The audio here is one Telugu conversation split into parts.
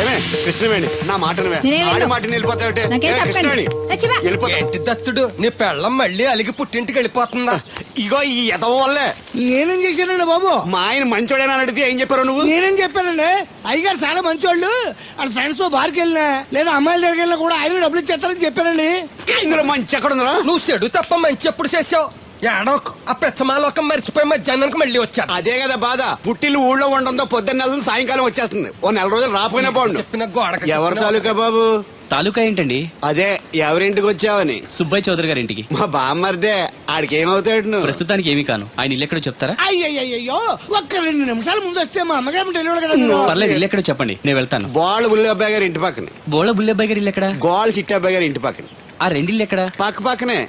ఏమే? కృష్ణవేణి నా మాట నువ్వే. నేనేం ఆడి విన్ను. మాట వెళ్ళిపోతావుటే? నాకేం చెప్పండి. కృష్ణవేణి? చచ్చిపో. వెళ్ళిపోతా ఏంటి దత్తుడు? నీ పెళ్ళం మళ్ళీ అలిగి పుట్టింటికి వెళ్ళిపోతుందా? ఇగో ఈ ఎదవ వల్లే. నేనేం చేశానండి బాబు? మా ఆయన మంచోడేనా అని అడిగితే ఏం చెప్పారు నువ్వు? నేనేం చెప్పానండి? అయ్యగారు చాలా మంచోళ్ళు. వాళ్ళ ఫ్రెండ్స్తో బార్కి వెళ్ళినా లేదా అమ్మాయిల దగ్గరికి వెళ్ళినా కూడా ఆయన డబ్బులు ఇచ్చేస్తారని చెప్పానండి. ఇందులో మంచి ఎక్కడ ఉందా నువ్వు చెడు తప్ప మంచి ఎప్పుడు చేసావు ఏడోకు ఆ పెచ్చమాలోకం మర్చిపోయి మధ్యాహ్నానికి మళ్ళీ వచ్చాడు అదే కదా బాధ. పుట్టిల్లు ఊళ్ళో ఉండడంతో పొద్దున్న నెల సాయంకాలం వచ్చేస్తుంది. ఓ నెల రోజులు రాపోయినా బాగుండు చెప్పిన గోడకి ఎవరి తాలూకా బాబు? తాలూకా ఏంటండి? అదే ఎవరింటికి వచ్చావని. సుబ్బయ్య చౌదరి గారి ఇంటికి మా బామ్మర్దే ఆడికి ఏమవుతాడు నువ్వు ప్రస్తుతానికి ఏమీ కాను. ఆయన ఇల్లు ఎక్కడో చెప్తారా? అయ్యయ్యో ఒక్క రెండు నిమిషాలు ముందు వస్తే మా అమ్మగారు తెలియదు కదా. పర్లేదు ఇల్లు ఎక్కడో చెప్పండి. నేను వెళ్తాను. బాల్ ఉల్లి అబ్బాయి గారి ఇంటి పక్కన. బోళ బుల్లెబ్బాయి గారి ఇల్లు ఎక్కడ? గోల్ చిట్టి అబ్బాయి గారి ఇంటి పక్కన. ఆ రెండిల్లు ఎక్కడ? పక్క పక్కనే.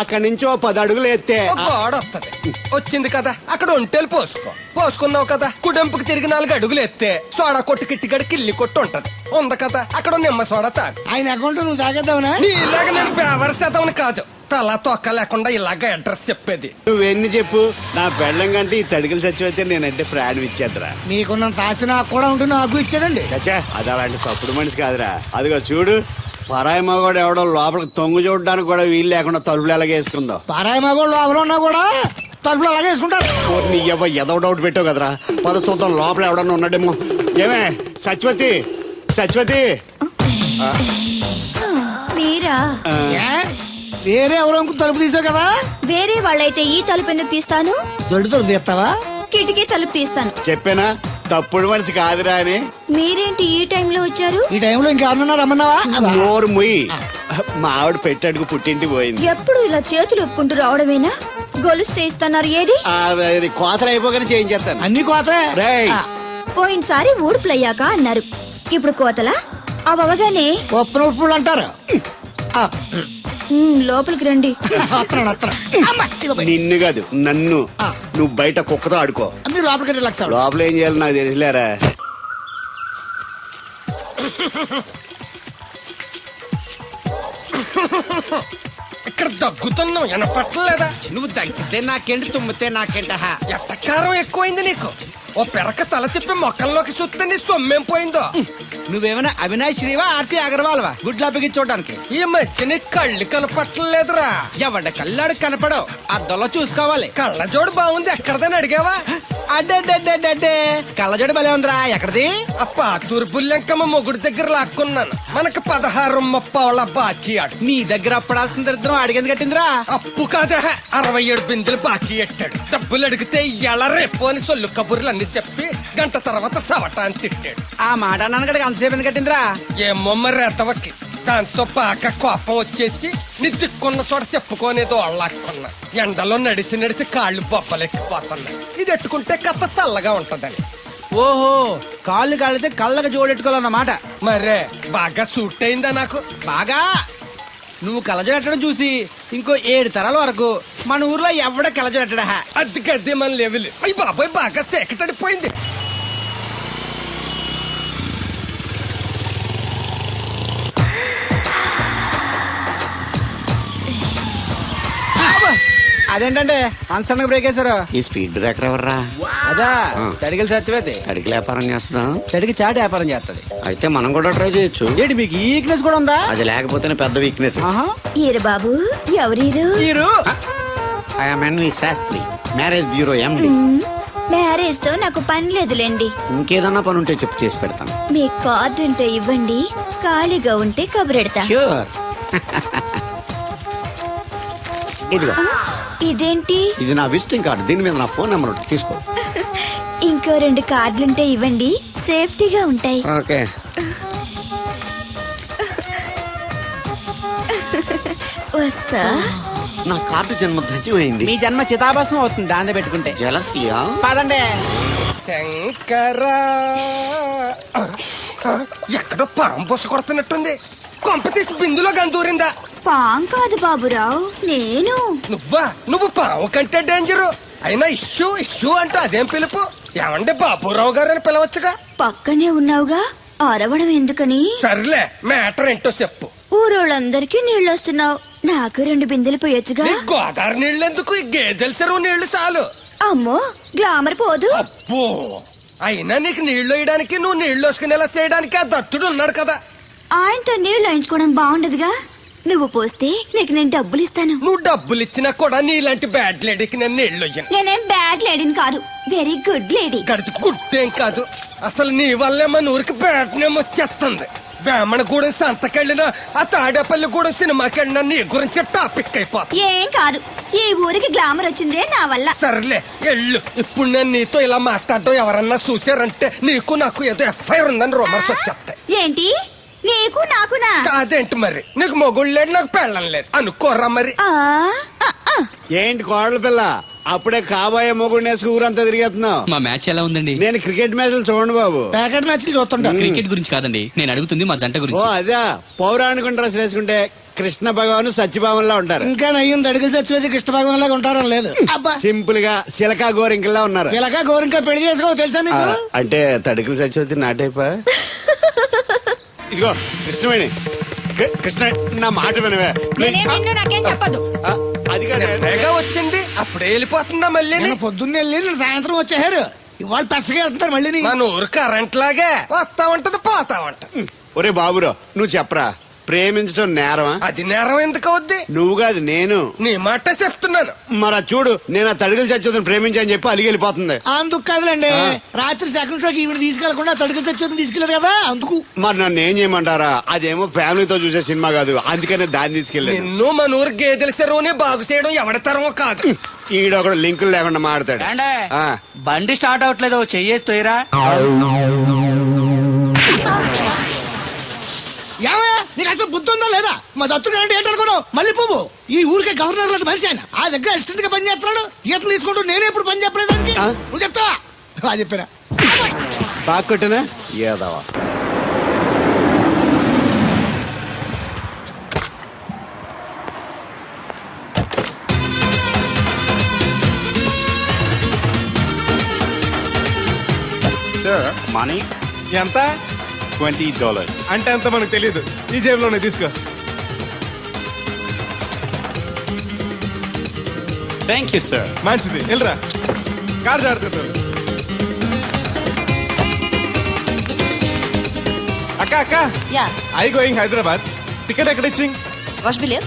అక్కడి నుంచి ఓ పది అడుగులు ఎత్తే. గోడ వస్తది వచ్చింది కదా అక్కడ ఒంటేలు పోసుకో. పోసుకున్నావు కదా కుడెంపుకి తిరిగి నాలుగు అడుగులు ఎత్తే. సోడా కొట్టు కిట్టిగడి కిల్లి కొట్టు ఉంటది. ఉంది కదా అక్కడ నిమ్మ సోడా తాగు. ఆయన అకౌంట్ నువ్వు తాగేద్దావునా? నీ ఇలాగ నేను బేవర్ శాతం కాదు తల తొక్క లేకుండా ఇలాగ అడ్రస్ చెప్పేది. నువ్వెన్ని చెప్పు? నా పెళ్ళం కంటే ఈ తడికలు చచ్చిపోతే నేనంటే ప్రాణం ఇచ్చేద్దరా. మీకున్న తాచి నాకు కూడా ఉంటుంది నాకు ఇచ్చాడండి. చచ్చా అది అలాంటి తప్పుడు మనిషి కాదురా. అదిగో చూడు పరాయి మగవాడు ఎవడో లోపలికి తొంగు చూడడానికి కూడా వీలు లేకుండా తలుపులు ఎలాగ వేసుకుందో పారాయి మగోళ్ళు ఎవరు ఉన్నా కూడా తలుపులు అలాగే వేసుకుంటారు నీ ఎవ ఎదవ డౌట్ పెట్టావు కదరా. పద చూద్దాం లోపల ఎవడన్నా ఉన్నాడేమో. ఏమే సత్యవతి సత్యవతి. మీరా? ఏ? వేరే ఎవరో ఇంకో తలుపు తీసావు కదా? వేరే వాళ్ళైతే ఈ తలుపు ఎందుకు తీస్తాను? దొడ్డు తలుపు తీస్తావా? కిటికీ తలుపు తీస్తాను. చెప్పానా? తప్పుడు మనిషి కాదురా అని. మీరేంటి ఈ టైంలో వచ్చారు? ఈ టైంలో ఇంకెవరన్నా రమ్మన్నావా? నోరు ముయ్యి మా ఆవిడ పెట్టాడుకు పుట్టింటి పోయింది. ఎప్పుడు ఇలా చేతులు ఒప్పుకుంటూ రావడమేనా? గొలుస్తే ఇస్తున్నారు ఏది? ఆ, ఇది కోతలు అయిపోగానే చేయించేస్తాను. అన్ని కోతే రేయ్. ఆ, పోయినసారి ఊడుపులయ్యాక అన్నారు. ఇప్పుడు కోతలా? అవగానే ఉప్పు ఉప్పులు అంటారు. ఆ, లోపలికి రండి. నిన్ను కాదు నన్ను. నువ్వు బయట కుక్కతో ఆడుకో. మీరు లోపలికి రిలాక్స్. లోపల ఏం చేయాలి నాకు తెలిసిలేరా ఇక్కడ దగ్గుతున్నావు వినపట్టలేదా నువ్వు తగ్గితే నాకేంటి తుమ్మితే నాకేంట ఎట్టకారం ఎక్కువైంది నీకు? ఓ పెరక తల తిప్పి మొక్కల్లోకి చూస్తే నీ సొమ్మేం పోయిందో? నువ్వేమైనా అవినాష్ శ్రీవా ఆర్తి అగర్వాల్వా? గుడ్లా బిగించోడానికి ఈ మధ్య నీ కళ్ళు కనపట్టలేదురా. ఎవడ కళ్ళాడు కనపడవు. అద్దంలో చూసుకోవాలి. కళ్ళజోడు బాగుంది. ఎక్కడదని అడిగావా? అడ్డే కళ్ళజోడు భలే ఉందిరా ఎక్కడిది? ఆ పాతూరు బుల్లెంకమ్మ మొగుడు దగ్గర లాక్కున్నాను. మనకు పదహారు ముప్పావుల బాకీ ఆడు. నీ దగ్గర అప్పడాల్సిన దరిద్రం అడిగేది కట్టిందిరా? అప్పు కాదా అరవై ఏడు బిందెలు బాకీ ఎట్టాడు. డబ్బులు అడిగితే ఎల రేపు అని సొల్లు కబుర్లు అన్ని చెప్పి గంట తర్వాత సవటాన్ని తిట్టాడు. ఆ మాట అన్నాను అంతసేపు ఎందుకు కట్టిందిరా? ఏమో మరి రెతవకి దాంతో బాగా కోపం వచ్చేసి నీ దిక్కున్న చోట చెప్పుకోనేదో అళ్ళాక్కున్నా ఎండలో నడిసి నడిసి కాళ్ళు బొబ్బలెక్కిపోతున్నాయి. ఇది ఎట్టుకుంటే కథ చల్లగా ఉంటదని. ఓహో కాళ్ళు కాళ్ళైతే కళ్ళకు జోడెట్టుకోవాలన్నమాట మరే బాగా సూట్ అయిందా నాకు? బాగా. నువ్వు కళ్ళజోడెట్టడం చూసి ఇంకో ఏడు తరాల వరకు మన ఊర్లో ఎవడ కళ్ళజోడెట్టడా అది గడ్డి మన లెవెల్. అయ్యి బాబాయ్ బాగా సేకటడిపోయింది అదేంటంటే అన్సడన్ బ్రేక్ వేశారు. ఈ స్పీడ్ బ్రేకర్ ఎవర్రా? అదా తడిగలు సత్యవేది అడిగి వ్యాపారం చేస్తున్నాం. తడికి చాటి వ్యాపారం చేస్తది. అయితే మనం కూడా ట్రై చేయొచ్చు. ఏంటి మీకు ఈక్నెస్ కూడా ఉందా? అది లేకపోతేనే పెద్ద వీక్నెస్ ఆహా. ఈరు బాబు ఎవరీరు మీరు I'm NV Shastri marriage bureau MD మ్యారేజ్తో నాకు పని లేదులేండి. ఇంకేదన్నా పని ఉంటే చెప్పు చేసి పెడతాను. మీ కార్డు ఉంటే ఇవ్వండి ఖాళీగా ఉంటే కబురెడతా. ష్యూర్ ఇదిగో. ఇదేంటి? ఇది నా విజిటింగ్ కార్డు. దీని మీద నా ఫోన్ నెంబర్ ఉంటుంది తీసుకో. ఇంకో రెండు కార్డులుంటే ఇవ్వండి. సేఫ్టీగా ఉంటాయి. ఓకే. వస్తా. నా కార్డు జన్మ ధన్యమైంది. మీ జన్మ చితాభాసం అవుతుంది దాన్ని పెట్టుకుంటే. జలసియా? పదండి. శంకరా ఎక్కడో పాము పొస కొడుతున్నట్టుంది. కొంప తీసి బిందులో గందూరిందా పాం కాదు బాబురావు నేను. నువ్వా? నువ్వు పావు కంటే డేంజరు. అయినా ఇష్యూ ఇష్యూ అంటూ అదేం పిలుపు? ఏమండి బాబురావు గారు అని పిలవచ్చుగా? పక్కనే ఉన్నావుగా అరవడం ఎందుకని? సర్లే మ్యాటర్ ఏంటో చెప్పు. ఊరోళ్ళందరికీ నీళ్ళొస్తున్నావు. నాకు రెండు బిందెలు పోయొచ్చుగా? గోదావరి నీళ్ళు ఎందుకు ఈ గేదెల చెరువు నీళ్ళు చాలు. అమ్మో గ్లామర్ పోదు. అబ్బో! అయినా నీకు నీళ్ళు వేయడానికి నువ్వు నీళ్ళు వేసుకునేలా చేయడానికి ఆ దత్తుడు ఉన్నాడు కదా. ఆయనతో నీళ్ళు వేయించుకోవడం బాగుండదుగా? నువ్వు పోస్తే నీకు నేను డబ్బులు ఇస్తాను నువ్వు డబ్బులు ఇచ్చినా కూడా నీలాంటి బ్యాడ్ లేడీకి నేను నీళ్ళు వేయను నేనేం బ్యాడ్ లేడీని కాదు. వెరీ గుడ్ లేడీ గడిచి గుడ్డేం కాదు. అసలు నీ వల్లే మన ఊరికి బ్యాట్నేమో వచ్చేస్తుంది బ్రాహ్మణగూడెం సంతకెళ్ళినా ఆ తాడేపల్లిగూడెం సినిమాకి వెళ్ళినా నీ గురించి టాపిక్ అయిపోతుంది. ఏం కాదు. ఈ ఊరికి గ్లామర్ వచ్చిందే నా వల్ల. సర్లే ఎళ్ళు ఇప్పుడు నేను నీతో ఇలా మాట్లాడటం ఎవరన్నా చూసారంటే నీకు నాకు ఏదో ఎఫ్ఐఆర్ ఉందని రూమర్స్ వచ్చేస్తాయి ఏంటి? నీకు నాకునా కాదేంటి మరి? నీకు మొగుళ్ళు లేదు నాకు పెళ్ళం లేదు. అనుకోరా మరి. ఆ, ఆ, ఆ. ఏంటి కోడల పిల్ల? అప్పుడే కాబోయే మొగుడు నేసుకు ఊరంతా తిరిగేస్తున్నావు. మా మ్యాచ్ ఎలా ఉందండి? నేను క్రికెట్ మ్యాచ్లు చూడండి బాబు. ప్యాకెట్ మ్యాచ్లు చూస్తుంటా. క్రికెట్ గురించి కాదండి. నేను అడుగుతుంది మా జంట ఓ గురించి అదే. పౌరాణిక డ్రెస్ వేసుకుంటే కృష్ణ భగవాన్ సత్యభావంలా ఉంటారు. ఇంకా నయ్యం దడికలు చచ్చిపోతే కృష్ణ భగవాన్ లాగా ఉంటారని లేదు. అబ్బా. సింపుల్గా సిలకా గోరింకల్లా ఉన్నారు. ఇలాగా గోరింకా పెళ్ళి చేసుకో తెలుసా ఆ, మీకు అంటే తడికలు చచ్చిపోతే నాటైపా? ఇదిగో కృష్ణవేణి. కృష్ణ నా మాట వినవే. నాకేం చెప్పదు అది కాదు. వచ్చింది? అప్పుడే వెళ్ళిపోతుందా మళ్ళీ నేను పొద్దున్న వెళ్ళి సాయంత్రం వచ్చేసారు. ఇవాళ పెసగా వెళ్తున్నారు మళ్ళీ మన ఊరు కరెంట్ లాగే వస్తా ఉంటది పోతా ఉంటది. ఒరే బాబురో నువ్వు చెప్పరా? ప్రేమించడం నేరమా? అది నేరం ఎందుకు అవుద్ది? నువ్వు కాదు నేను. నీ మాట చెప్తున్నాను. మరి అది చూడు నేను ఆ తడికలు చచ్చిపోతాను ప్రేమించని చెప్పి అలిగి వెళ్ళిపోతుంది. అందుకు కాదులేండి. రాత్రి సెకండ్ షోకి ఈవిడ తీసుకెళ్ళకుండా తడుకు చచ్చి తీసుకెళ్ళారు కదా అందుకు. మరి నన్ను ఏం చేయమంటారా? అదేమో ఫ్యామిలీతో చూసే సినిమా కాదు అందుకనే దాన్ని తీసుకెళ్ళాను. నిన్ను మన ఊరు గేదెల చెరువుని బాగు చేయడం ఎవరి తరమో కాదు. ఈడ ఒకడు లింకులు లేకుండా మాడతాడు. ఆ, బండి స్టార్ట్ అవట్లేదు చెయ్యేసి ఏమయ్యా? నీకు అసలు బుద్ధి ఉందా లేదా? మా దత్తుడు అంటే ఏంటనుకున్నావు మళ్ళీ పువ్వు ఈ ఊరికే గవర్నర్ లాంటి మనిషి ఆయన. ఆ దగ్గర అసిస్టెంట్గా పని చేస్తున్నాడు. ఈతలు తీసుకుంటూ నేనే ఇప్పుడు పని చెప్పలేదు దానికి ఆ? నువ్వు చెప్తావా? అది చెప్పారా బాగా కొట్టినా? ఏదవా? సార్ మనీ ఎంత? ట్వంటీ డాలర్స్ అంటే ఎంత మనకు తెలియదు ఈ జేబులోనే తీసుకో థ్యాంక్ యూ సార్ మంచిది వెళ్ళరా కార్ జాడుతున్నారు అక్క అక్క Ja, I going Hyderabad ticket ఎక్కడ ఇచ్చింగ్ ваш билет?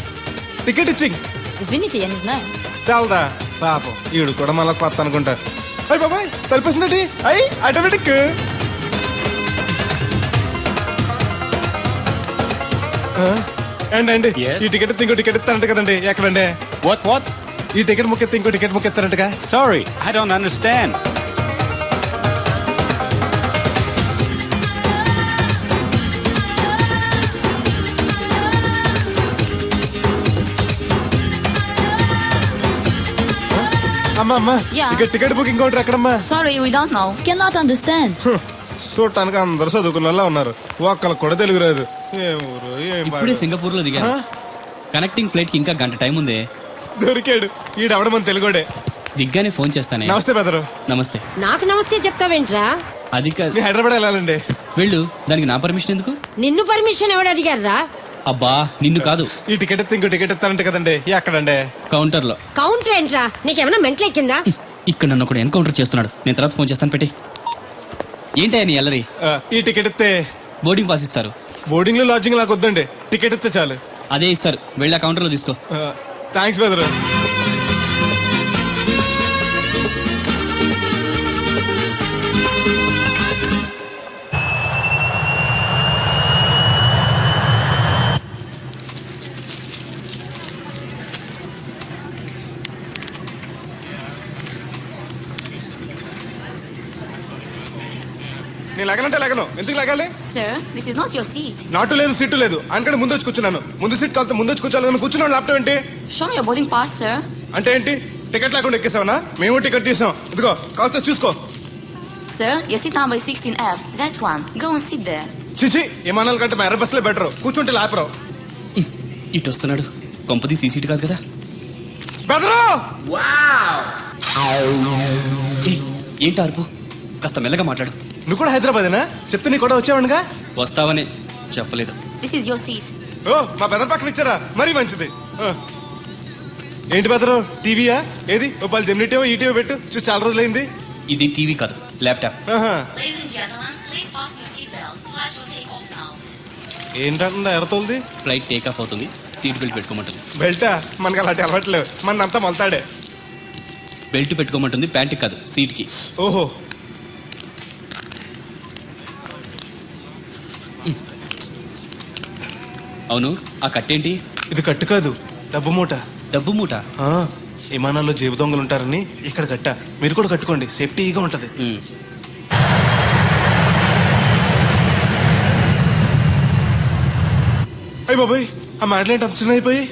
Ticket itching Извините, я не знаю. తెలదా పాపం ఈడు కూడా మళ్ళీ కొత్త అనుకుంటారు అయ్యి బాబాయ్ తలిపేసిందండి అయ్యి ఆటోమేటిక్ అండి అండి Yes? ఈ టికెట్ ఇంకో టికెట్ ఇస్తారంట కదండి. ఎక్కడండి? వాట్ వాట్ ఈ టికెట్ ముక్కెత్తి ఇంకో టికెట్ ముక్కెత్తారంటగా సారీ ఐ డోంట్ అండర్స్టాండ్ అమ్మా అమ్మా. Yeah. ఇక టికెట్ బుకింగ్ కౌంటర్ ఎక్కడమ్మా? Sorry, we don't know. Cannot understand. చూడటానికి అందరు చదువుకున్న వాళ్ళ ఉన్నారు. ఒక్కళ్ళకి కూడా తెలుగు రాదు. ఏం ఊరు ఏం ఇప్పుడే పాడు. సింగపూర్లో దిగాను కనెక్టింగ్ ఫ్లైట్కి ఇంకా గంట టైం ఉంది. దొరికాడు. ఈడవడం మన తెలుగుడే. దిగ్గానే ఫోన్ చేస్తానే. నమస్తే బెదరు నమస్తే. నాకు నమస్తే చెప్తావేంట్రా? అది కాదు హైదరాబాద్ వెళ్ళాలండి. వెళ్ళు. దానికి నా పర్మిషన్ ఎందుకు? నిన్ను పర్మిషన్ ఎవడు అడిగారా అబ్బా నిన్ను కాదు. ఈ టికెట్ ఎత్తి ఇంకో టికెట్ ఇస్తారంట కదండి. ఎక్కడండి? కౌంటర్లో కౌంటర్ ఏంట్రా? నీకేమైనా మెంట్లెక్కిందా? ఇక్కడ నన్ను ఒకడు ఎన్కౌంటర్ చేస్తున్నాడు. నేను తర్వాత ఫోన్ చేస్తాను పెట్టి. ఏంటయ్యా నీ అల్లరి? ఆ, ఈ టికెట్ ఇస్తే బోర్డింగ్ పాస్ ఇస్తారు. బోర్డింగ్లో లాడ్జింగ్ లాగా వద్దండి. టికెట్ ఇస్తే చాలు. అదే ఇస్తారు. వెళ్ళి ఆ కౌంటర్లో తీసుకో. థ్యాంక్స్ బెదరు ఎందుకు లగాలి? Sir, this is not your seat. నాటు లేదు సీటు లేదు. అందుకని ముందు వచ్చి కూర్చున్నాను. ముందు సీట్ కాలితే ముందు వచ్చి కూర్చోాలని కూర్చున్నాను ల్యాప్టాప్ ఏంటి? Show me your boarding pass, sir. అంటే ఏంటి? టికెట్ లేకుండా ఎక్కేసావనా? మేము టికెట్ తీసాం. ఇదిగో కాలితే చూసుకో. Sir, your seat number is 16F. That one. Go and sit there. చిచి విమానాల కంటే మేర బస్సులే బెటర్ కూర్చుంటే లాపరావు ఇటు వస్తున్నాడు. కొంపది సీసీటీ కాదు కదా. బెదరు ఏంటి అరుపు? కాస్త మెల్లగా మాట్లాడు. నువ్వు కూడా హైదరాబాదేనా? చెప్తే నీ కూడా వచ్చావనుగా వస్తావనే చెప్పలేదు. This is your seat. ఓ మా బెదర్ పక్కన ఇచ్చారా? మరీ మంచిది. ఆ. ఏంటి బెదరు? టీవీయా? ఏది? ఓ పలు జెమినిటీవో ఈటీవో పెట్టు. చూసి చాలా రోజులైంది. ఇది టీవీ కాదు ల్యాప్టాప్. ఆహా. Ladies and gentlemen, please fasten your seatbelts. Flight will take off now. ఏంటంటుందా ఫ్లైట్ టేక్ ఆఫ్ అవుతుంది. సీట్ బెల్ట్ పెట్టుకోమంటుంది. బెల్టా? మనకి అలాంటి అలవాట్లేవు మన అంతా మొలతాడే. బెల్ట్ పెట్టుకోమంటుంది ప్యాంట్కి కాదు సీట్కి ఓహో. అవును ఆ కట్టేంటి? ఇది కట్టు కాదు డబ్బు మూట. డబ్బు మూట? ఆ, విమానాల్లో జేబు దొంగలు ఉంటారని ఇక్కడ కట్ట. మీరు కూడా కట్టుకోండి సేఫ్టీగా ఉంటది. ఉమ్. అయ్యి బాబాయ్ ఆ మాటలేంటి అంత చిన్న అయిపోయి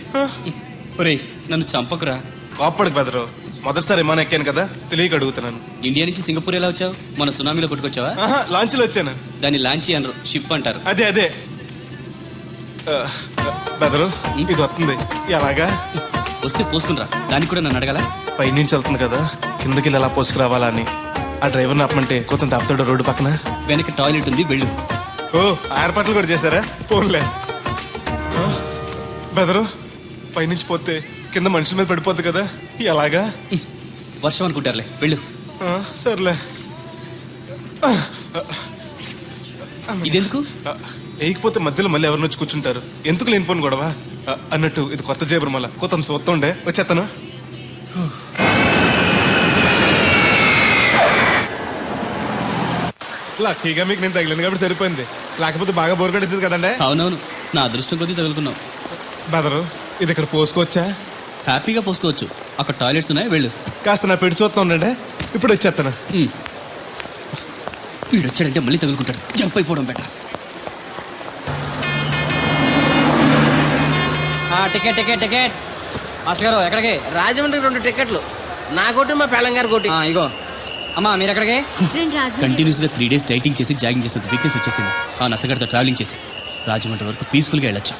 ఒరేయ్ నన్ను చంపకురా. కోప్పడికి బెదరు. మొదటిసారి విమానం ఎక్కాను కదా తెలియక అడుగుతున్నాను. ఇండియా నుంచి సింగపూర్ ఎలా వచ్చావు? మన సునామీలో కొట్టుకొచ్చావా ఆహా లాంచ్లో వచ్చాను. దాన్ని లాంచీ అనరు షిప్ అంటారు. అదే అదే. బెదరు ఇది వస్తుంది. ఎలాగా? వస్తే పోసుకునిరా దానికి కూడా నన్ను అడగాల? పైనుంచి వెళ్తుంది కదా. కిందకి ఎలా పోసుకురావాలా అని. ఆ డ్రైవర్ని ఆపమంటే కొంత ఆపుతాడు రోడ్డు పక్కన. వెనక టాయిలెట్ ఉంది వెళ్ళు. ఓ ఏర్పాట్లు కూడా చేశారా? పోన్లే. బెదరు పైనుంచి పోతే కింద మనుషుల మీద పడిపోద్ది కదా. ఎలాగా? వర్షం అనుకుంటారులే వెళ్ళు. సర్లే. ఇదెందుకు? వేయకపోతే మధ్యలో మళ్ళీ ఎవరిని వచ్చి కూర్చుంటారు? ఎందుకు లేనిపోను గొడవ? అన్నట్టు ఇది కొత్త జేబురు మళ్ళా కొత్త చూస్తుండే వచ్చేస్తాను లక్కీగా మీకు నేను తగిలింది కాబట్టి సరిపోయింది. లేకపోతే బాగా బోర్ కట్టేసింది కదండే? అవునవును. నా అదృష్టం కొద్దీ తగులుకున్నావు బెదరు ఇది ఇక్కడ పోసుకోవచ్చా? హ్యాపీగా పోసుకోవచ్చు. అక్కడ టాయిలెట్స్ ఉన్నాయి వెళ్ళు. కాస్త నా పెట్టి చూస్తా ఉండండి. ఇప్పుడు వచ్చేస్తాను. వీడు వచ్చాడంటే మళ్ళీ తగులుకుంటాడు. జంప్ అయిపోవడం better. Ticket ticket ticket. Master garu ఎక్కడికి? రాజమండ్రి రెండు టికెట్లు నా కోటి మా పెళ్ళం గారి కోటి. ఆ, ఇగో. అమ్మా మీరు ఎక్కడికి? కంటిన్యూస్గా త్రీ డేస్ డైటింగ్ చేసి జాగింగ్ చేసేది వీక్నెస్ వచ్చేసింది. ఆ నసగడితో ట్రావెలింగ్ చేసి. రాజమండ్రి వరకు పీస్ఫుల్గా వెళ్ళొచ్చు.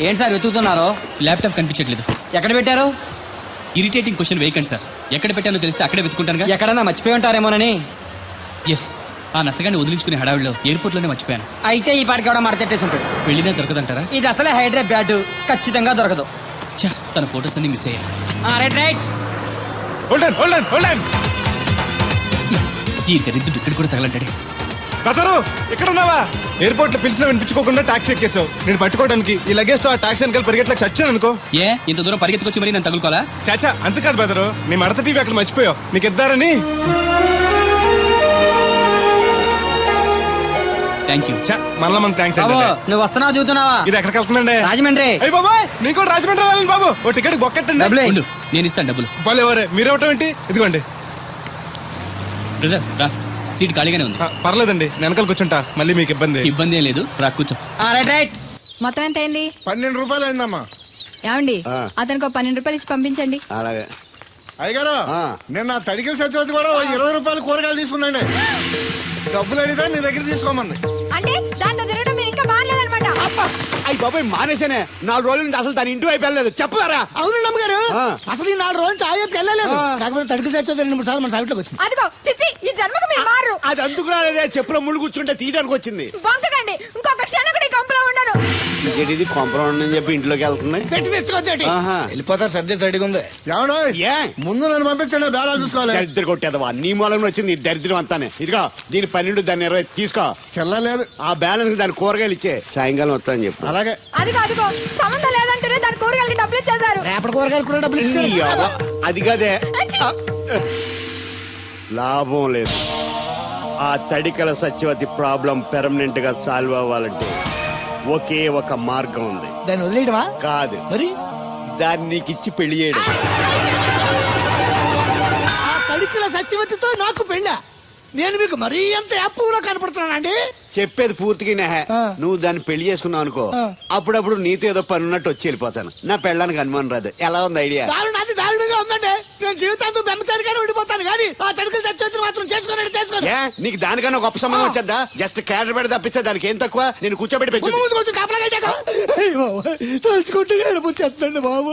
ఏంటి సార్ వెతుకుతున్నారు? ల్యాప్టాప్ కనిపించట్లేదు. ఎక్కడ పెట్టారు? ఇరిటేటింగ్ క్వశ్చన్ వేయకండి సార్ ఎక్కడ పెట్టానో తెలిస్తే అక్కడే వెతుకుంటానుగా ఎక్కడన్నా మర్చిపోయి ఉంటారేమోనని? ఎస్ ఆ నసగాన్ని వదిలించుకునే హడావిడిలో ఎయిర్పోర్ట్లోనే మర్చిపోయాను. అయితే ఈ పాటికి కూడా మడతెట్టేసి ఉంటాడు వెళ్ళినా దొరకదంటారా? ఇది అసలే హైదరాబాద్ ఖచ్చితంగా దొరకదు. ఛా, తన ఫొటోస్ అన్ని మిస్ అయ్యాయి. ఆ, right right. Hold on hold on hold on! ఈ దరిద్రుడు ఇక్కడ కూడా తగలంటాడే. బెదరు ఇక్కడ ఉన్నావా ఎయిర్పోర్ట్లో పిలిచిన వినిపించుకోకుండా టాక్సీ ఎక్కేసావు నేను పట్టుకోవడానికి ఈ లగేజ్తో ఆ టాక్సీ వెనకాల పరిగెట్లకు చచ్చాను అనుకో. ఏ ఇంత దూరం పరిగెత్తుకొచ్చి మరి నేను తగులుకోవాలా? చాచా అంతకాదు బెదరు నీ మడత టీవీ అక్కడ మర్చిపోయావు. నీకు ఇద్దారని థ్యాంక్ యూ చా మళ్ళా మన థ్యాంక్స్ బాబు అండి. నువ్వు వస్తున్నావు చూస్తున్నావా ఇది ఎక్కడికి వెళ్తుందండి? రాజమండ్రి. అయ్యి బాబాయ్ నీకు కూడా రాజమండ్రి వెళ్ళాలి బాబు. ఓ టికెట్ బొక్కట్టండి. డబ్బులే. ఉండు నేను ఇస్తాను డబ్బులు. ఎవరే మీరు ఇవ్వటం ఏంటి? ఇదిగోండి. బ్రదర్ రా. సీట్ ఖాళీగానే ఉంది. ఆ, పర్లేదండి నేను వెనకాల కూర్చుంటా. మళ్ళీ మీకు ఇబ్బంది ఇబ్బంది ఏం లేదు. రా కూర్చో. ఆ, రైట్ రైట్. మొత్తం ఎంత అయింది? పన్నెండు రూపాయలు అయిందమ్మా. ఏమండి? ఆ. అతనికి ఒక పన్నెండు రూపాయలు ఇచ్చి పంపించండి. అలాగే. అయ్యగారు ఆ. నిన్న తడికిల సత్యవతి కూడా ఓ ఇరవై రూపాయలు కూరగాయలు తీసుకుందండి. డబ్బులు అడిగితే నీ దగ్గర తీసుకోమంది. అంటే దాంతో తిరగడం మీరు ఇంకా మారలేదన్నమాట అయ్యి బాబాయ్ మానేశానే. నాలుగు రోజుల నుంచి అసలు తన ఇంటి వైపు వెళ్ళలేదు. చెప్పారా అవును అమ్మగారు ఆ. అసలు ఈ నాలుగు రోజులు చాయపు వెళ్ళలేదు. ఆ. కాకపోతే తడికిల సత్యవతి రెండు మూడు సార్లు మన సైట్లోకి వచ్చింది. అదిగో చిచ్చి ఈ జన్మకు మీరు మారు అది అందుకు రాలేదే. చెప్పులో ముళ్ళు కూర్చుంటే తీయడానికి వచ్చింది. బొంకకండి ఇంకొక క్షణం కూడా ఇది కాంపౌండ్ అని చెప్పి ఇంట్లోకి వెళ్తుంది పెట్టి తెచ్చుకోద్దేటి ఆహా. వెళ్ళిపోతారు సర్ది రెడీగా ఉంది. ఏమన్నా ఏ? ముందు నన్ను పంపించండి బేరాలు చూసుకోవాలి. దరిద్ర కొట్టేదవా? నీ మూలంలో వచ్చింది ఈ దరిద్రం అంతానే. ఇదిగో దీని పన్నెండు దాన్ని ఇరవై తీసుకో. చెల్లలేదు ఆ బ్యాలెన్స్ దాని కూరగాయలు ఇచ్చే. సాయంకాలం వస్తా అని చెప్పు. అలాగే. అదిగో అదిగో సంబంధం లేదంటూనే దాని కూరగాయలు డబ్బులు ఇచ్చేశారు. రేపటి కూరగాయలు కూడా డబ్బులు ఇచ్చారు. ఈ అవ్వ, అది కదే. లాభం లేదు. ఆ తడికల సత్యవతి ప్రాబ్లం పెర్మనెంట్గా సాల్వ్ అవ్వాలంటే. ఒకే ఒక మార్గం ఉంది. దాన్ని వదిలేయడమా? కాదు. మరి? దాన్ని నీకు ఇచ్చి పెళ్ళి చేయడం. ఆ సత్యవతితో నాకు పెళ్ళా. నేను మీకు మరీ ఎంత యాప్లో కనపడుతున్నానండి. చెప్పేది పూర్తిగా నెహ. ఆ. నువ్వు దాన్ని పెళ్ళి చేసుకున్నావు అనుకో. ఆ. అప్పుడప్పుడు నీతో ఏదో పని ఉన్నట్టు వచ్చి వెళ్ళిపోతాను. నా పెళ్ళడానికి అనుమానం రాదు. ఎలా ఉంది ఐడియా? దారుణ అది దారుణంగా ఉందండి. నేను జీవితాంతం బెమ్మసారిగానే ఉండిపోతాను. కానీ ఆ తడికలు చచ్చి మాత్రం చేసుకోనండి చేసుకోను ఏ? నీకు దానికన్నా గొప్ప సంబంధం వచ్చేద్దా? జస్ట్ క్యాడర్ పెడితే తప్పిస్తే దానికి ఏం తక్కువ? నేను కూర్చోబెట్టి పెంచు. తలుచుకుంటే బాబు.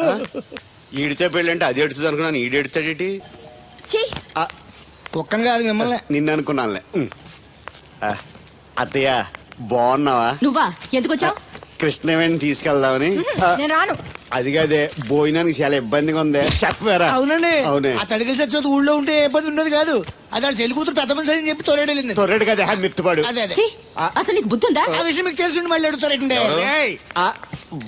ఈడితే పెళ్ళి అంటే అది ఎడుతుంది అనుకున్నాను ఈడు ఎడుతాడేటి కుక్కను కాదు మిమ్మల్ని. నిన్ను అనుకున్నానులే. అత్తయ్య బాగున్నావా? నువ్వా? ఎందుకు వచ్చావు? కృష్ణవేణి తీసుకెళ్దామని. నేను రాను. అది కాదే భోజనానికి చాలా ఇబ్బందిగా ఉంది. చెప్పారా? అవునండి. అవునే. ఆ తడికలు చచ్చేది ఊళ్ళో ఉంటే ఏ ఇబ్బంది ఉండదు కాదు. అది వాళ్ళ చెల్లి కూతురు పెద్ద మనిషి అని చెప్పి తోలేడెళ్ళింది తొర్రెడు కదా మిత్తుపాడు అదే అదే. ఛీ, అసలు నీకు బుద్ధి ఉందా? ఆ విషయం మీకు తెలిసి మళ్ళీ అడుగుతారండి ఏయ్, ఆ,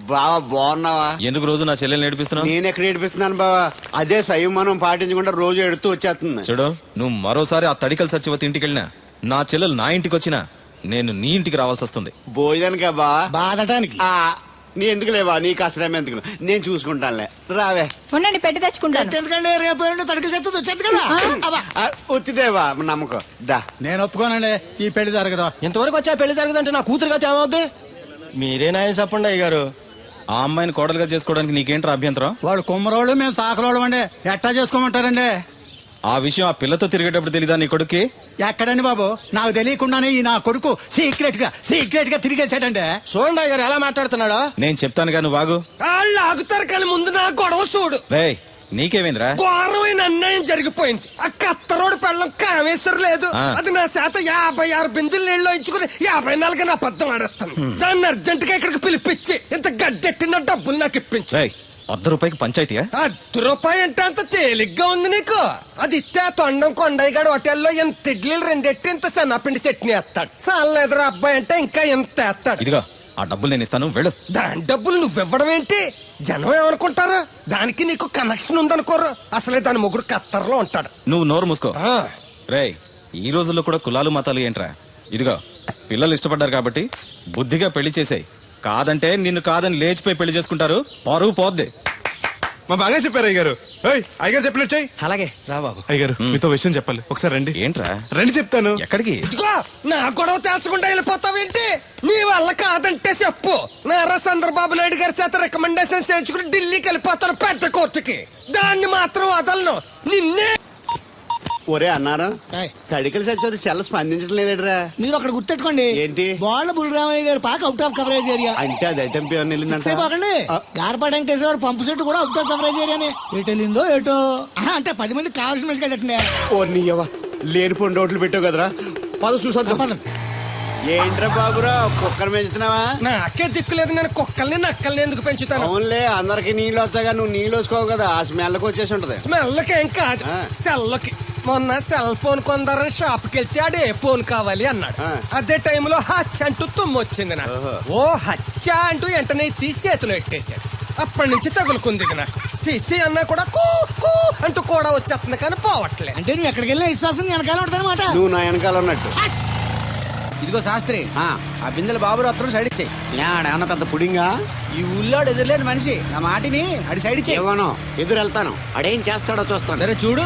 బావా బాగున్నావా? ఎందుకు రోజు నా చెల్లెల్ని నేర్పిస్తున్నావు నేను ఎక్కడ ఏడిపిస్తున్నాను బావా? అదే సంయమనం పాటించకుండా రోజు ఎడుతూ వచ్చేస్తుంది. చూడు నువ్వు మరోసారి ఆ తడికల సత్యవతి ఇంటికి వెళ్ళినా నా చెల్లెలు నా ఇంటికి వచ్చినా నేను నీ ఇంటికి రావాల్సి వస్తుంది. భోజనానికా బావా బాధటానికి? ఆ, నీ ఎందుకు లేవా? నీకు అసలేం ఎందుకు? నేను చూసుకుంటానులే. రావే. ఉండండి పెట్టి తెచ్చుకుంటాను. ఎందుకంటే రేపు ఎల్లుండి తడికలు చచ్చేది వచ్చేది కదా? అబ్బా. ఆ, ఉత్తిదేవా నమ్మకం. దా. నేను ఒప్పుకోనండి ఈ పెళ్ళి జరగదు. ఇంతవరకు వచ్చా పెళ్ళి జరగదంటే నా కూతురుగా ఏమవుద్ది మీరే నాయం చెప్పండి అయ్య గారు ఆ అమ్మాయిని కోడలుగా చేసుకోవడానికి నీకేంట్రా అభ్యంతరం? వాళ్ళు కుమ్మరోళ్ళు మేము సాకలోళ్ళు అండి ఎట్టా చేసుకోమంటారండి? ఆ విషయం ఆ పిల్లతో తిరిగేటప్పుడు తెలీదా నీ కొడుక్కి? ఎక్కడండి బాబు? నాకు తెలియకుండానే ఈ నా కొడుకు సీక్రెట్గా సీక్రెట్గా తిరిగేసాడండి చూడండి అయ్య గారు ఎలా మాట్లాడుతున్నాడు? నేను చెప్తాను కానీ వాగు. వాళ్ళు ఆగుతారు కానీ ముందు నా గొడవ చూడు. రేయ్ నీకేమైందిరా? ఘోరమైన అన్యాయం జరిగిపోయింది. ఆ కత్తరోడు పెళ్ళం కామేశ్వర లేదు. అది నా చేత యాభై ఆరు బిందులు నీళ్ళు ఇచ్చుకుని యాభై నాలుగు నా అబద్ధం ఆడేస్తాను. దాన్ని అర్జెంట్గా ఇక్కడికి పిలిపించి ఇంత గడ్డెట్టిన డబ్బులు నాకు ఇప్పించు. వద్ద రూపాయికి పంచాయతీయా? అర్ధ రూపాయి అంటే అంత తేలిగ్గా ఉంది నీకు. అది ఇస్తే ఆ తొండం కొండయ్యగాడు హోటల్లో ఎంత ఇడ్లీలు రెండెట్టి ఇంత సన్నపిండి చట్నీ వేస్తాడు. సాల ఎదురు అబ్బాయి అంటే ఇంకా ఎంత వేస్తాడు. ఇదిగో ఆ డబ్బులు నేను ఇస్తాను వెళ్ళు. దాని డబ్బులు నువ్వివ్వడం ఏంటి? జనం ఏమనుకుంటారు? దానికి నీకు కనెక్షన్ ఉందనుకోరు. అసలే దాని ముగ్గురు కత్తర్లో ఉంటాడు. నువ్వు నోరు మూసుకో. ఆ, రేయ్ ఈ రోజుల్లో కూడా కులాలు మతాలు ఏంట్రా? ఇదిగో పిల్లలు ఇష్టపడ్డారు కాబట్టి బుద్ధిగా పెళ్ళి చేసేయ్. కాదంటే నిన్ను కాదని లేచిపోయి పెళ్ళి చేసుకుంటారు. పరువు పోద్ది. మా బాగా చెప్పారు అయ్యగారు. ఏయ్ అయ్యగారు చెప్పినట్టు చెయ్యి. అలాగే రా బాబు. అయ్యగారు మీతో విషయం చెప్పాలి. ఒకసారి రండి. ఏంట్రా? రండి చెప్తాను. ఎక్కడికి? ఇదిగో నా గొడవ తేల్చకుండా వెళ్ళిపోతావేంటి? నీ వల్ల కాదంటే చెప్పు. నారా చంద్రబాబు నాయుడు గారి చేత రికమెండేషన్ చేయించుకుని ఢిల్లీకి వెళ్ళిపోతాను పెద్ద కోర్టుకి. దాన్ని మాత్రం వదలను. నిన్నే ఒరే అన్నారా ఏయ్. తడికలు చచ్చి సెల్ల స్పందించడం లేదట్రా మీరు అక్కడ గుర్తెట్టుకోండి. ఏంటి? బాళ్ళ బుల్రామయ్య గారి పాక అవుట్ ఆఫ్ కవరేజ్ ఏరియా అంటే అది ఐటమ్ ఏమన్నా వెళ్ళిందంట సేపకండి గార్పాడు వెంకటేశ్వర గారు పంపు సెట్ కూడా అవుట్ ఆఫ్ కవరేజ్ ఏరియానే ఎటు వెళ్ళిందో ఏటో ఆహా, అంటే పది మంది కావాల్సిన మనిషి కదండి ఓ నీయవ్వ లేని పొండి రోడ్లు పెట్టావు కదరా. పద చూసొద్దాం. ఏంట్రా బాబురా కుక్కర్ పెంచుతున్నావా? నాకే దిక్కులేదు నేను కుక్కల్ని నక్కల్ని ఎందుకు పెంచుతాను? అవునులే అందరికి నీళ్ళు వస్తాగా నువ్వు నీళ్ళు వేసుకోవు కదా. ఆ స్మెల్కి వచ్చేసి ఉంటది. స్మెల్కి ఏం కాదు. ఆ. సెల్కి మొన్న సెల్ ఫోన్ కొందరని షాప్కి వెళ్తే ఆడు ఏ ఫోన్ కావాలి అన్నాడు. ఆ. అదే టైంలో హచ్చ అంటూ తుమ్ము వచ్చింది నాకు. ఓహో. ఓ హచ్చ అంటూ వెంటనే తీసి చేతిలో ఎట్టేశాడు. అప్పటి నుంచి తగులుకుంది నాకు. సిసి అన్నా కూడా కూ కూ అంటూ కూడా వచ్చేస్తుంది కానీ పోవట్లేదు. అంటే నువ్వు ఎక్కడికి వెళ్ళినా విశ్వాసం వెనకాల ఉంటానమాట నువ్వు నా వెనకాల ఉన్నట్టు. ఇదిగో శాస్త్రి ఆ, ఆ బిందెల బాబు అత్తరు సైడ్ ఇచ్చేయి. ఏమన్నా పెద్ద పుడింగా? ఈ ఊళ్ళో ఎదురులేని మనిషి నా మాటిని అడి సైడ్ ఇచ్చేయి. ఇవ్వను ఎదురు వెళ్తాను అడేం చేస్తాడో చూస్తాను. సరే చూడు.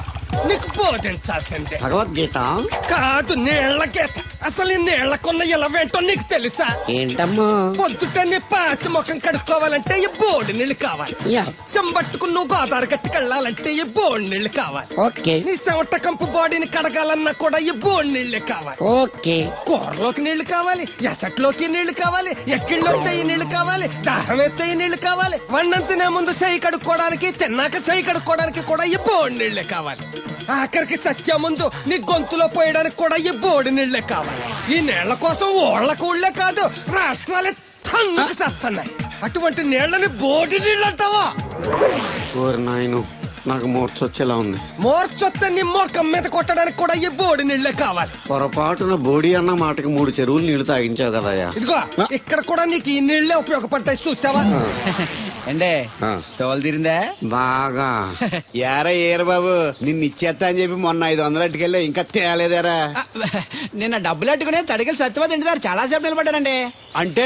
నీకు బోధించాల్సిందే. భగవద్గీత? కాదు నీళ్ళ గీత. అసలు ఈ నీళ్ళకున్న ఇలవేంటో నీకు తెలుసా? ఏంటమ్మా? పొద్దుట నీ పాసి ముఖం కడుక్కోవాలంటే ఈ బోడి నీళ్ళు కావాలి. యా. చెంబట్టుకుని నువ్వు గోదావరి గట్టుకు వెళ్ళాలంటే ఈ బోడి నీళ్ళు కావాలి. ఓకే. నీ చెమట కంపు బాడీని కడగాలన్నా కూడా ఈ బోడి నీళ్ళే కావాలి. ఓకే. కూరలోకి నీళ్ళు కావాలి ఎసట్లోకి నీళ్ళు కావాలి ఎక్కిళ్ళొస్తే ఈ నీళ్ళు కావాలి దాహం ఎత్తే ఈ నీళ్ళు కావాలి వండం తినే ముందు సై కడుక్కోవడానికి తిన్నాక సై కడుక్కోవడానికి కూడా ఈ బోడి నీళ్ళే కావాలి. ఆఖరికి సత్య ముందు నీ గొంతులో పోయడానికి కూడా ఈ బోడి నీళ్ళే కావాలి. ఈ నీళ్ళ కోసం ఓళ్ళకు ఊళ్ళే కాదు రాష్ట్రాలే తన్నుకు చేస్తున్నాయి అటువంటి నీళ్ళని బోడి నీళ్ళు అంటావా ఓరి నాయను నాకు మూర్చ వచ్చేలా ఉంది. మోర్చొత్తే నీ మొఖం మీద కొట్టడానికి కూడా ఈ బోడి నీళ్ళే కావాలి. పొరపాటున బోడి అన్న మాటకి మూడు చెరువులు నీళ్ళు తాగించావు కదయ్యా. ఇదిగో ఇక్కడ కూడా నీకు ఈ నీళ్ళే ఉపయోగపడతాయి చూసావా? అండే ఆ. తోలు తీరిందా? బాగా. ఏరా ఏరు బాబు? నిన్ను ఇచ్చేస్తా అని చెప్పి మొన్న ఐదు వందలు అట్టుకెళ్ళి ఇంకా తేలేదేరా? నిన్న డబ్బులు అట్టుకునే తడికలు సత్యవతి ఇంటి దగ్గర చాలా సేపు నిలబడ్డానండి అంటే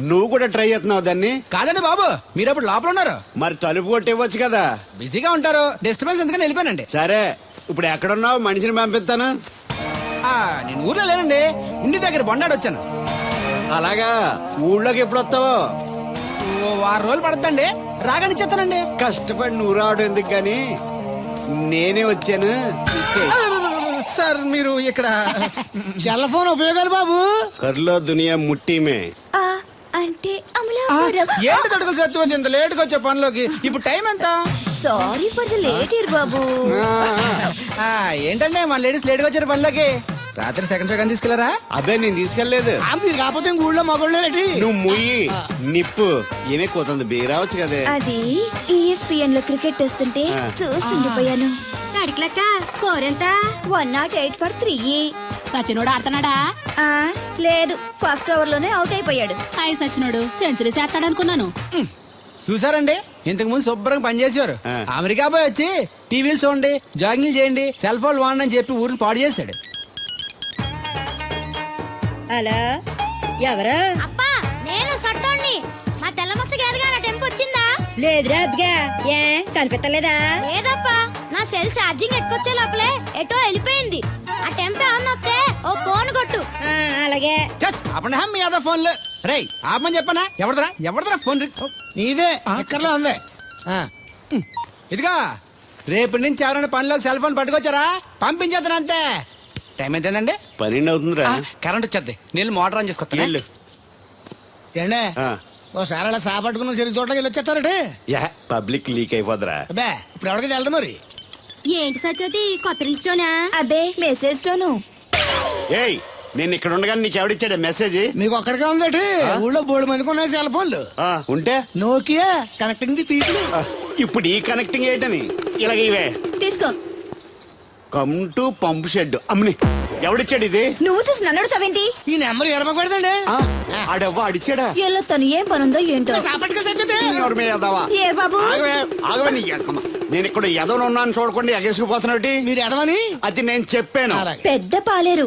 నువ్వు కూడా ట్రై చేస్తున్నావు దాన్ని? కాదండి బాబు మీరు అప్పుడు లోపల ఉన్నారు. మరి తలుపు కొట్టివ్వచ్చు కదా? బిజీగా ఉంటారు డిస్టర్బెన్స్ ఎందుకని వెళ్ళిపోయానండి. సరే ఇప్పుడు ఎక్కడున్నావు? మనిషిని పంపిస్తాను. నేను ఊర్లో లేనండి ఇంటి దగ్గర బొండాడు వచ్చాను. అలాగా? ఊళ్ళోకి ఎప్పుడు వస్తావో? ఓ వారం రోజులు పడుతుందండి రాగానే చెప్తానండి. కష్టపడి నువ్వు రావడం ఎందుకు కానీ నేనే వచ్చాను. సార్ మీరు ఇక్కడ సెల్ ఫోన్ ఉపయోగాలు బాబు? కర్లో దునియా ముట్టిమే. ఆ, అంటే అమలాపురం ఏంటి తడుకులు సత్తు ఇంత లేట్గా వచ్చే పనిలోకి. ఇప్పుడు టైం ఎంత? సారీ ఫర్ ద లేట్ బాబు. ఆ, ఏంటంటే మన లేడీస్ లేట్గా వచ్చారు పనిలోకి? రాత్రి సెకండ్ సెకండ్ తీసుకెళ్ళారా అదే నేను తీసుకెళ్ళేదు ఆ, మీరు కాకపోతే ఇంక ఊళ్ళో మగోళ్ళేటి నువ్వు ముయ్యి నిప్పు ఏమే కోతుంది బీరావచ్చు కదే. అది E ఈఎస్పిఎన్లో క్రికెట్ వస్తుంటే. చూస్తుండిపోయాను అడిక్లక్క స్కోర్ ఎంత? One not eight for three సచినోడు ఆడుతున్నాడా? లేదు ఫస్ట్ ఓవర్లోనే అవుట్ అయిపోయాడు. హాయ్ సచినోడు సెంచరీ చేస్తాడనుకున్నాను. చూసారండి? ఇంతకు ముందు శుభ్రంగా పనిచేసేవారు. ఆ. అమెరికా పోయి వచ్చి టీవీలు చూడండి జాగింగ్ చేయండి సెల్ ఫోన్ వాడండి అని చెప్పి ఊరిని పాడు చేశాడు. అలా? ఎవరా? అప్పా నేను సట్టోణ్ణి మా తెల్ల మచ్చ గేదగా నా టెంపు వచ్చిందా? లేదురా అబ్బిగా. ఏ కనిపెట్టలేదా లేదప్పా నా సెల్ ఛార్జింగ్ ఎక్కొచ్చే లోపలే ఎటో వెళ్ళిపోయింది. ఆ టెంపు ఏమన్నా వస్తే ఓ ఫోన్ కొట్టు. అలాగే. చస్ అప్పుడు మీ అదా ఫోన్లు. రే ఆపమని చెప్పనా? ఎవడదరా ఎవడదరా ఫోన్ రి- ఓ, నీదే ఎక్కర్లో ఉంది. ఆ, ఇదిగా రేపటి నుంచి ఎవరైనా పనిలోకి సెల్ ఫోన్ పట్టుకొచ్చారా? పంపించేద్దాను అంతే. టైం ఎంతేనండి పన్నెండు అవుతుందిరా? కరెంట్ వచ్చేద్ది నీళ్ళు మోటార్ ఆన్ చేసుకొస్తాను? వెళ్ళు. ఏండే? ఆ. ఓసారి అలా సాపట్టుకున్న చెరుకు తోటకి వెళ్ళి వచ్చేస్తారటే? యా పబ్లిక్ లీక్ అయిపోద్రా అబ్బే ఇప్పుడు ఎవరికి వెళ్దాం మరి? ఏంటి సత్యవతి? కొత్త రింగ్స్టోనా అబ్బే మెసేజ్ తోను. ఏయ్ నేను ఇక్కడ ఉండగానే నీకు ఎవడిచ్చాడు మెసేజ్ మీకు ఒక్కడికే ఉందటి ఊళ్ళో బోడు మందికి ఉన్నాయి సెల్ ఫోన్లు ఆ, ఉంటే? నోకియా కనెక్టింగ్ ది పీపుల్ ఆ, ఇప్పుడు ఈ కనెక్టింగ్ ఏంటని? ఇలాగ ఇవే. తీసుకో. కమ్ టు పంప్ షెడ్ అమ్మని ఎవడిచ్చాడు ఇది? నువ్వు చూసి నన్ను అడుగుతావేంటి? ఈ నెంబర్ ఆ, ఆడవ్వ అడిచాడా ఎల్లో తను ఏం పనుందో ఏంటో. సాపట్టుకు తెచ్చితే ఎవరి మీద ఎదవా? ఏ బాబు? ఆగవే ఆగవే నీ ఎక్కమ్మ. నేను ఇక్కడ ఎదవను ఉన్నాను చూడకుండా ఎగేసుకుపోతున్నట్టు మీరు ఎదవని? అది నేను చెప్పాను. పెద్ద పాలేరు.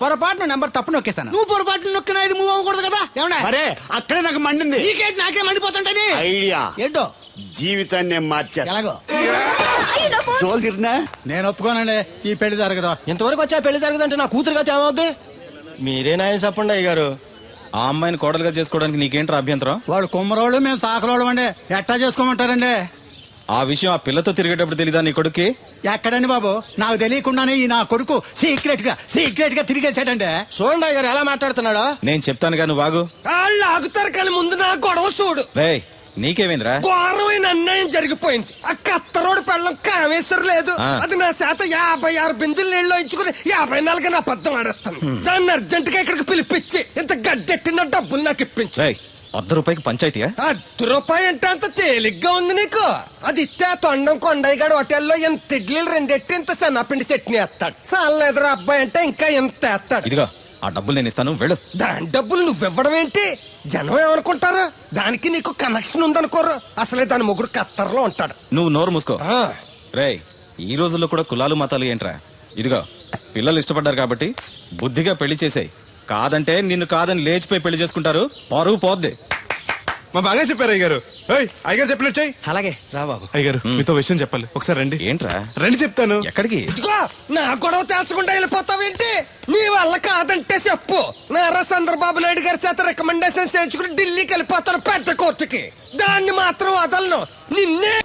పొరపాటున నెంబర్ తప్పు నొక్కేశాను. నువ్వు పొరపాటు నొక్కిన ఇది మూవ్ అవ్వకూడదు కదా? ఏమన్నా మరే అక్కడే నాకు మండింది. నీకేంటి నాకే మండిపోతుంటని. ఐడియా. ఏంటో? జీవితాన్ని ఎలాగో? తోలు తిరిగినా? నేను ఒప్పుకోనండి ఈ పెళ్ళి జరగదు. ఇంతవరకు వచ్చా పెళ్ళి జరగదంటే నా కూతురుగా ఏమవుద్ది మీరే నాయం చెప్పండి అయ్య గారు ఆ అమ్మాయిని కోడలుగా చేసుకోవడానికి నీకేంట్రా అభ్యంతరం? వాళ్ళు కుమ్మరోళ్ళు మేము సాకరోళ్ళు అండి ఎట్టా చేసుకోమంటారండి? ఆ విషయం ఆ పిల్లతో తిరిగేటప్పుడు తెలీదా నీ కొడుక్కి? ఎక్కడండి బాబు? నాకు తెలియకుండానే ఈ నా కొడుకు సీక్రెట్గా సీక్రెట్గా తిరిగేసాడండి చూడండి అయ్య గారు ఎలా మాట్లాడుతున్నాడు? నేను చెప్తాను కానీ వాగు వాళ్ళు ఆగుతారు కానీ ముందు నా గొడవ చూడు. రే నీకేమైందిరా? ఘోరమైన అన్యాయం జరిగిపోయింది. ఆ కత్తరోడు పెళ్ళం కామేశ్వర లేదు. ఆ. అది నా చేత యాభై ఆరు బిందులు నీళ్ళు ఇచ్చుకుని యాభై నాలుగు నా అబద్ధం ఆడేస్తాను. దాన్ని అర్జెంట్గా ఇక్కడికి పిలిపించి ఇంత గడ్డెట్టిన డబ్బులు నాకు ఇప్పించు. వద్ద రూపాయికి పంచాయతీయా? అర్ధ రూపాయి అంటే అంత తేలిగ్గా ఉంది నీకు. అది ఇస్తే ఆ తొండం కొండయ్యగాడు హోటల్లో ఎంత ఇడ్లీలు రెండెట్టి ఇంత సన్నపిండి చట్నీ వేస్తాడు. సాల ఎదురు అబ్బాయి అంటే ఇంకా ఎంత వేస్తాడు. ఇదిగో ఆ డబ్బులు నేను ఇస్తాను వెళ్ళు. దాని డబ్బులు నువ్వివ్వడం ఏంటి? జనం ఏమనుకుంటారు? దానికి నీకు కనెక్షన్ ఉందనుకోరు. అసలే దాని ముగ్గురు కత్తర్లో ఉంటాడు. నువ్వు నోరు మూసుకో. ఆ, రే ఈ రోజుల్లో కూడా కులాలు మతాలు ఏంట్రా? ఇదిగో పిల్లలు ఇష్టపడ్డారు కాబట్టి బుద్ధిగా పెళ్ళి చేసాయి. కాదంటే నిన్ను కాదని లేచిపోయి పెళ్ళి చేసుకుంటారు. పరువు పోద్ది. మా బాగా చెప్పారు అయ్యగారు. అయ్యగారు చెప్పినట్టు చెయ్యి. అలాగే. రా బాబు. అయ్యగారు మీతో విషయం చెప్పాలి. ఒకసారి రండి. ఏంట్రా? రండి చెప్తాను. ఎక్కడికి? ఇదిగో నా గొడవ తెలుసుకుంటా వెళ్ళిపోతావేంటి? నీ వల్ల కాదంటే చెప్పు. నారా చంద్రబాబు నాయుడు గారి చేత రికమెండేషన్ చేయించుకుని ఢిల్లీకి వెళ్ళిపోతాను పెద్ద కోర్టుకి. దాన్ని మాత్రం వదలను. నిన్నే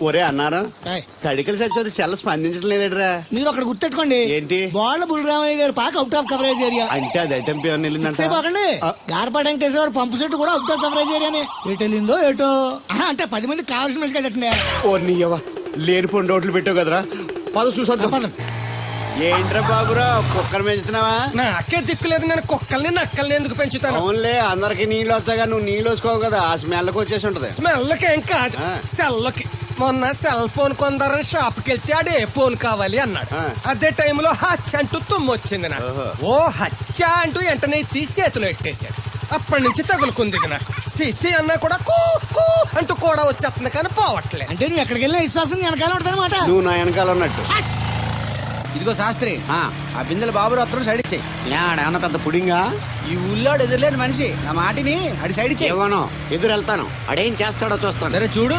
ఒరే అన్నారా ఏయ్. తడికలు చచ్చి సెల్ స్పందించడం లేదట్రా. మీరు అక్కడ గుర్తెట్టుకోండి. ఏంటి? బాళ్ళ బుల్రామయ్య గారి పాక అవుట్ ఆఫ్ కవరేజ్ ఏరియా అంటే అది ఐటమ్ పేరు వెళ్ళిందంట? పోకండి Garpadu Venkateswara pump set out of of coverage ఏరియానే ఎటు వెళ్ళిందో ఏటో ఆహా, అంటే పది మంది కావాల్సిన మనిషి కదండి ఓ నీయవ్వ లేనిపోయిన రోడ్లు పెట్టావు కదరా. పద చూసొద్దాం. పదండి ఏంట్రా బాబురా కుక్కర్ పెంచుతున్నావా? నాకే దిక్కులేదు నేను కుక్కల్ని నక్కల్ని ఎందుకు పెంచుతాను? అవునులే అందరికి నీళ్ళు వస్తాగా నువ్వు నీళ్ళు వేసుకోవు కదా. ఆ స్మెల్కి వచ్చేసి ఉంటది. స్మెల్కి ఏం కాదు. ఆ. సెల్కి మొన్న సెల్ ఫోన్ కొందరని షాప్కి వెళ్తే ఆడు ఏ ఫోన్ కావాలి అన్నాడు. అదే టైంలో హచ్చ అంటూ తుమ్ము వచ్చింది నాకు. ఓ హచ్చ అంటూ వెంటనే తీసి చేతిలో ఎట్టేశాడు. అప్పటి నుంచి తగులుకుంది ఇది నాకు. సిసి అన్నా కూడా కూ కూ అంటూ కూడా వచ్చేస్తుంది కానీ పోవట్లేదు. అంటే నువ్వు ఎక్కడికి వెళ్ళినా విశ్వాసం వెనకాల ఉంటదన్నమాట. నువ్వు నా వెనకాల ఉన్నట్టు. ఇదిగో శాస్త్రి ఆ, ఆ బిందెల బాబు అత్తరు సైడ్ ఇచ్చేయి. ఏమన్నా పెద్ద పుడింగా? ఈ ఊళ్ళోడు ఎదురులేని మనిషి. నా మాటిని అడి సైడ్ ఇచ్చేయి. ఇవ్వను ఎదురు వెళ్తాను అడేం చేస్తాడో చూస్తాను. సరే చూడు.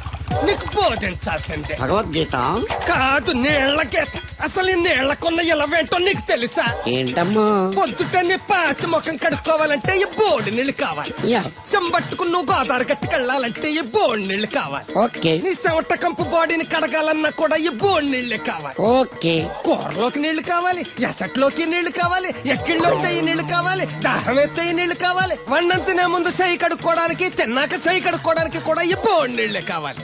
నీకు బోధించాల్సిందే. భగవద్గీత? కాదు నీళ్ళకే అసలు ఈ నీళ్ళకున్న ఇలవేంటో నీకు తెలుసా? ఏంటమ్మా? పొద్దుట నీ పాసి ముఖం కడుక్కోవాలంటే ఈ బోడి నీళ్ళు కావాలి. యా. చెంబట్టుకుని నువ్వు గోదావరి గట్టుకు వెళ్ళాలంటే ఈ బోడి నీళ్ళు కావాలి. ఓకే. నీ చెమట కంపు బాడీని కడగాలన్నా కూడా ఈ బోడి నీళ్ళే కావాలి. ఓకే. కూరలోకి నీళ్ళు కావాలి ఎసట్లోకి నీళ్ళు కావాలి ఎక్కిళ్ళలోకి తెయ్యి నీళ్ళు కావాలి దాహం ఎత్తయ్యి నీళ్ళు కావాలి వన్నం తినే ముందు సై కడుక్కోవడానికి తిన్నాక సై కడుక్కోవడానికి కూడా ఈ బోడి నీళ్ళే కావాలి.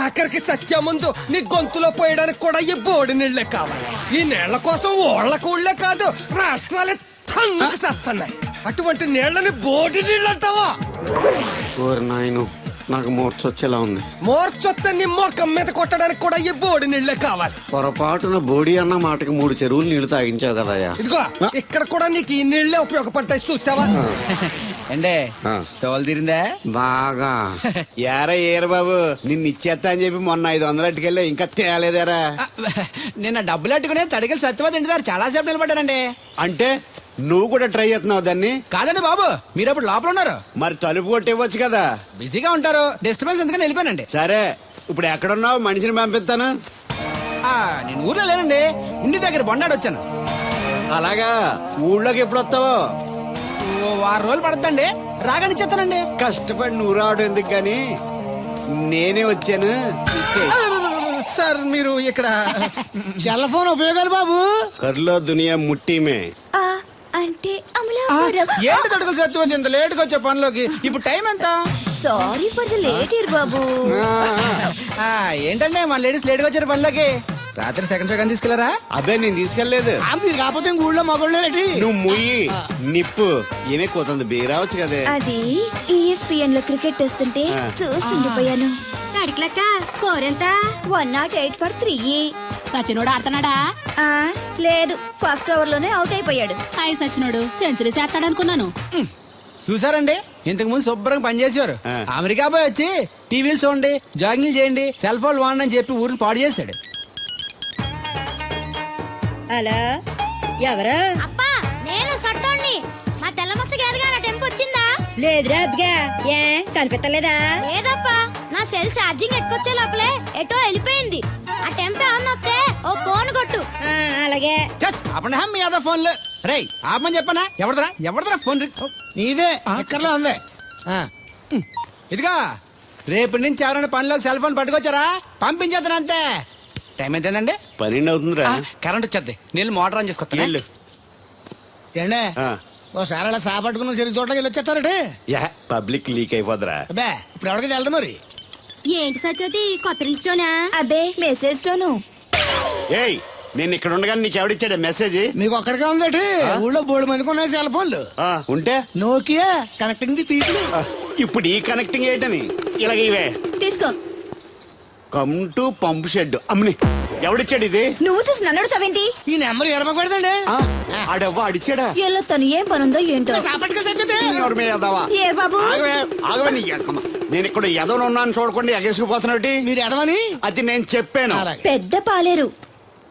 ఆఖరికి సత్య ముందు నీ గొంతులో పోయడానికి కూడా ఈ బోడి నీళ్ళే కావాలి. ఈ నీళ్ళ కోసం ఓళ్ళకు ఊళ్ళే కాదు రాష్ట్రాలే తన్నుకు చేస్తున్నాయి. అటువంటి నీళ్ళని బోడి నీళ్ళు అంటావా నాయను. నాకు మూర్చ వచ్చేలా ఉంది. మోర్చొత్త నీ మొఖం మీద కొట్టడానికి కూడా ఈ బోడి నీళ్ళే కావాలి. పొరపాటున బోడి అన్న మాటకి మూడు చెరువులు నీళ్ళు తాగించావు కదయ్యా. ఇదిగో ఇక్కడ కూడా నీకు ఈ నీళ్ళే ఉపయోగపడతాయి చూసావా? ఆ. తోలు తీరిందా? బాగా. ఏరా ఏరు బాబు నిన్ను ఇచ్చేస్తా అని చెప్పి మొన్న ఐదు వందలు అట్టుకెళ్ళి ఇంకా తేలేదారా? నిన్న డబ్బులు అట్టుకునే తడికలు సత్యవతి ఇంటి దగ్గర చాలా సేపు నిలబడ్డానండి అంటే నువ్వు కూడా ట్రై చేస్తున్నావు దాన్ని? కాదండి బాబు మీరు అప్పుడు లోపల ఉన్నారు. మరి తలుపు కొట్టివ్వచ్చు కదా. బిజీగా ఉంటారు డిస్టర్బెన్స్ ఎందుకని వెళ్ళిపోయానండి. సరే ఇప్పుడు ఎక్కడున్నావు? మనిషిని పంపిస్తాను. ఆ, నేను ఊర్లో లేనండి ఇంటి దగ్గర బొండాడు వచ్చాను. అలాగా? ఊళ్ళోకి ఎప్పుడు వస్తావో? ఓ వారం రోజులు పడుతుందండి రాగానే చెప్తానండి కష్టపడి నువ్వు రావడం ఎందుకు కానీ? నేనే వచ్చాను. సార్ మీరు ఇక్కడ సెల్ ఫోన్ ఉపయోగాలు బాబు. కర్లో దునియా ముట్టిమే. అంటే అమలాపురం. ఏంటి తడుకులు సత్యవతి ఇంత లేటుగా వచ్చే పనిలోకి? ఇప్పుడు టైం ఎంత? Sorry for the late year బాబు. ఆ, ఏంటంటే మన లేడీస్ లేటుగా వచ్చారు పనిలోకి? రాత్రి సెకండ్ సెకండ్ తీసుకెళ్ళారా? అదే నేను తీసుకెళ్ళేదు ఆ, మీరు కాకపోతే ఇంక ఊళ్ళో మగోళ్ళేటి నువ్వు ముయ్యి నిప్పు ఏమే కోతుంది బీరావచ్చు కదే. అది E ఈఎస్పిఎన్లో క్రికెట్ వస్తుంటే ఆ. చూస్తుండిపోయాను. అడిగిలక్క స్కోర్ ఎంత? One not eight for three సచినోడు ఆడుతున్నాడా? లేదు. ఫస్ట్ ఓవర్లోనే అవుట్ అయిపోయాడు. హాయ్ సచినోడు సెంచరీ చేస్తాడనుకున్నాను. చూసారండి? ఇంతకు ముందు శుభ్రంగా పనిచేసేవారు. ఆ. అమెరికా పోయి వచ్చి టీవీలు చూడండి జాగింగ్ చేయండి సెల్ ఫోన్ వాడండి అని చెప్పి ఊరిని పాడు చేశాడు. అలా ఎవరా? అప్పా నేను సట్టోణ్ణి మా తెల్ల మచ్చ గారిగా నా టెంపు వచ్చిందా? లేదురా అబ్బగా. ఏ కనిపెట్టలేదా? లేదప్పా నా సెల్ ఛార్జింగ్ ఎక్కొచ్చే లోపలే ఎటో వెళ్ళిపోయింది. ఆ టెంపు ఏమన్నా వస్తే ఓ ఫోన్ కొట్టు. అలాగే. చస్ అప్పుడు మీ అదా ఫోన్లు. రే ఆపమని చెప్పనా? ఎవడదరా ఎవడదరా ఫోన్ రి- ఓ, నీదే ఎక్కర్లో ఉంది? ఆ, ఇదిగా రేపు నుంచి ఎవరైనా పనిలోకి సెల్ ఫోన్ పట్టుకొచ్చారా? పంపించేద్దాను అంతే. టైం ఎంతేనండి పన్నెండు అవుతుందిరా. కరెంట్ వచ్చేద్ది నీళ్ళు మోటార్ ఆన్ చేసుకొస్తా వెళ్ళు. ఏండే? ఆ. ఓసారి అలా సాపట్టుకుని చెరుకు తోటకి వెళ్ళి వచ్చేస్తారటే యా పబ్లిక్ లీక్ అయిపోద్రా అబ్బే ఇప్పుడు ఎవరికి వెళ్దాం మరి? ఏంటి సత్యవతి? కొత్త లిస్టోనా అబ్బే మెసేజ్ తోను ఏయ్ నేను ఇక్కడ ఉండగా నీకు ఎవడిచ్చాడు మెసేజ్ మీకు ఒక్కడికే ఉందటి? ఊళ్ళో బోడు మందికి ఉన్నాయి సెల్ ఫోన్లు. ఆ, ఉంటే? నోకియా కనెక్టింగ్ ది పీపుల్ ఇప్పుడు ఈ కనెక్టింగ్ ఏంటని? ఇలాగ ఇవే. తీసుకో. కమ్ టు పంప్ షెడ్ అమ్మని ఎవడిచ్చాడు ఇది? నువ్వు చూసి నన్ను అడుగుతావేంటి? ఈ నెంబర్ ఎరమకు పెడదండి ఆ, ఆడవ్వ అడిచాడా ఎల్లో తను ఏం పనుందో ఏంటో? ఏర్ బాబు. ఆగవే ఆగవే నీ ఎక్కమ్మ. నేను ఇక్కడ ఎదవను ఉన్నాను చూడకుండా ఎగేసుకుపోతున్నట్టు మీరు ఎడమని అది నేను చెప్పాను. పెద్ద పాలేరు.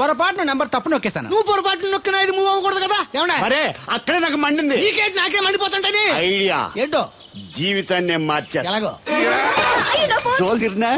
పొరపాటున నెంబర్ తప్పు నొక్కేశాను. నువ్వు పొరపాటు నొక్కిన ఇది మూవ్ అవ్వకూడదు కదా? ఏమన్నా మరే అక్కడే నాకు మండింది. నీకేంటి నాకే మండిపోతుంటని. ఐడియా. ఏంటో? జీవితాన్ని మార్చేస్తా. ఎలాగో? తిరిగినా